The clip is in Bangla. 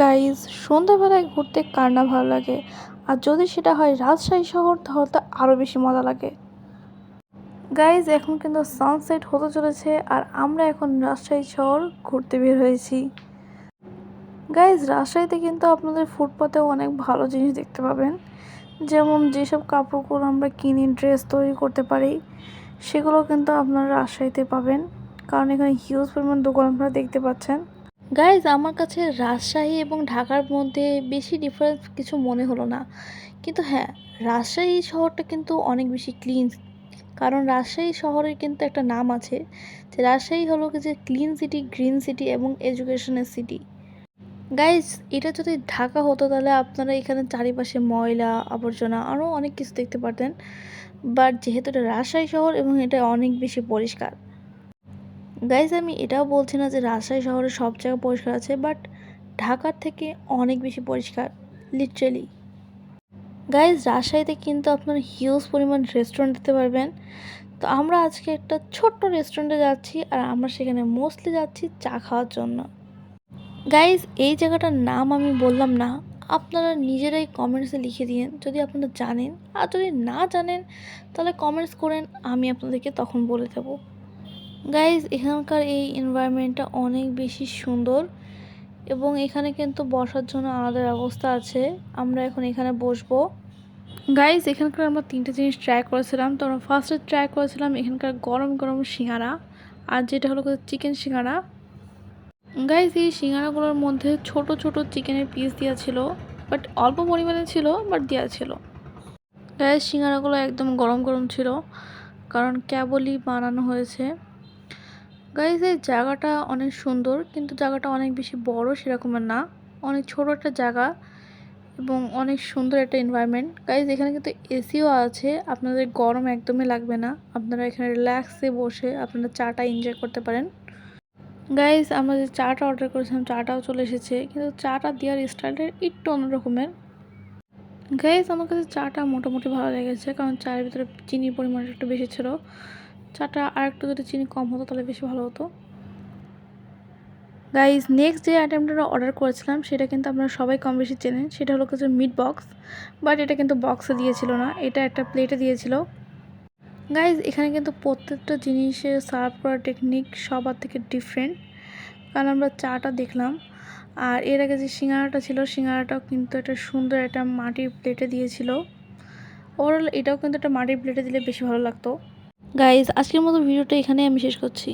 গাইজ সন্ধ্যাবেলায় ঘুরতে কার না ভালো লাগে? আর যদি সেটা হয় রাজশাহী শহর, তাহলে তো আরও বেশি মজা লাগে। গাইজ এখন কিন্তু সানসেট হতে চলেছে আর আমরা এখন রাজশাহী শহর ঘুরতে বের হয়েছি। গাইজ রাজশাহীতে কিন্তু আপনাদের ফুটপাতেও অনেক ভালো জিনিস দেখতে পাবেন। যেমন যেসব কাপড়গুলো আমরা কিনি ড্রেস তৈরি করতে পারি, সেগুলো কিন্তু আপনারা রাজশাহীতে পাবেন। কারণ এখানে হিউজ পরিমাণ দোকান আপনারা দেখতে পাচ্ছেন। গাইজ আমার কাছে রাজশাহী এবং ঢাকার মধ্যে বেশি ডিফারেন্স কিছু মনে হলো না। কিন্তু হ্যাঁ রাজশাহী শহরটা কিন্তু অনেক বেশি ক্লিন কারণ রাজশাহী শহরের কিন্তু একটা নাম আছে, যে রাজশাহী হলো যে ক্লিন সিটি গ্রিন সিটি এবং এডুকেশনের সিটি গাইজ এটা যদি ঢাকা হতো তাহলে আপনারা এখানে চারিপাশে ময়লা, আবর্জনা আরও অনেক কিছু দেখতে পারতেন। বাট যেহেতু এটা রাজশাহী শহর এবং এটা অনেক বেশি পরিষ্কার। গাইজ আমি এটাও বলছি না যে রাজশাহী শহরে সব জায়গা পরিষ্কার আছে বাট ঢাকার থেকে অনেক বেশি পরিষ্কার লিটারেলি গাইজ রাজশাহীতে কিন্তু আপনার হিউজ পরিমাণ রেস্টুরেন্ট দিতে পারবেন। তো আমরা আজকে একটা ছোট্ট রেস্টুরেন্টে যাচ্ছি আর আমরা সেখানে মোস্টলি যাচ্ছি চা খাওয়ার জন্য। গাইজ এই জায়গাটার নাম আমি বললাম না, আপনারা নিজেরাই কমেন্টসে লিখে দিন যদি আপনারা জানেন। আর যদি না জানেন, তাহলে কমেন্টস করেন, আমি আপনাদেরকে তখন বলে দেবো। গাইজ এখানকার এই এনভায়রনমেন্টটা অনেক বেশি সুন্দর এবং এখানে কিন্তু বসার জন্য আলাদা ব্যবস্থা আছে। আমরা এখন এখানে বসবো। গাইজ এখানকার আমরা তিনটে জিনিস ট্রাই করেছিলাম। তো আমরা ফার্স্টে ট্রাই করেছিলাম এখানকার গরম গরম সিঙ্গারা আর যেটা হলো চিকেন সিঙ্গারা। গাইজ এই সিঙ্গারাগুলোর মধ্যে ছোট ছোট চিকেনের পিস দেওয়া ছিল বাট অল্প পরিমাণে ছিল বাট দেওয়া ছিল। গাইজ সিঙ্গারাগুলো একদম গরম গরম ছিল, কারণ কেবলই বানানো হয়েছে। গাইজ এই জায়গাটা অনেক সুন্দর, কিন্তু জায়গাটা অনেক বেশি বড় সেরকমের না। অনেক ছোট একটা জায়গা এবং অনেক সুন্দর একটা এনভায়রনমেন্ট গাইজ এখানে কিন্তু এসিও আছে, আপনাদের গরম একদমই লাগবে না। আপনারা এখানে রিল্যাক্সে বসে আপনারা চাটা এনজয় করতে পারেন। গাইজ আমরা যে চাটা অর্ডার করেছিলাম, চাটাও চলে এসেছে, কিন্তু চাটা দেওয়ার স্টাইলটা একটু অন্যরকমের। গাইজ আমার কাছে চাটা মোটামুটি ভালো লেগেছে, কারণ চায়ের ভিতরে চিনির পরিমাণটা একটু বেশি ছিল। চাটা আর একটু যদি চিনি কম হতো, তাহলে বেশি ভালো হতো। গাইজ নেক্সট যে আইটেমটা অর্ডার করেছিলাম, সেটা কিন্তু আপনারা সবাই কম বেশি চেনেন। সেটা হলো কিছু মিট বক্স বাট এটা কিন্তু বক্সে দিয়েছিল না, এটা একটা প্লেটে দিয়েছিল। গাইজ এখানে কিন্তু প্রত্যেকটা জিনিসের সার্ভ করার টেকনিক সবার থেকে ডিফারেন্ট কারণ আমরা চাটা দেখলাম, আর এর আগে যে সিঙ্গারাটা ছিল, সিঙ্গারাটাও কিন্তু একটা সুন্দর একটা মাটির প্লেটে দিয়েছিল। ওভারঅল এটাও কিন্তু একটা মাটির প্লেটে দিলে বেশি ভালো লাগতো। গাইজ আজকের মতো ভিডিওটা এখানে আমি শেষ করছি।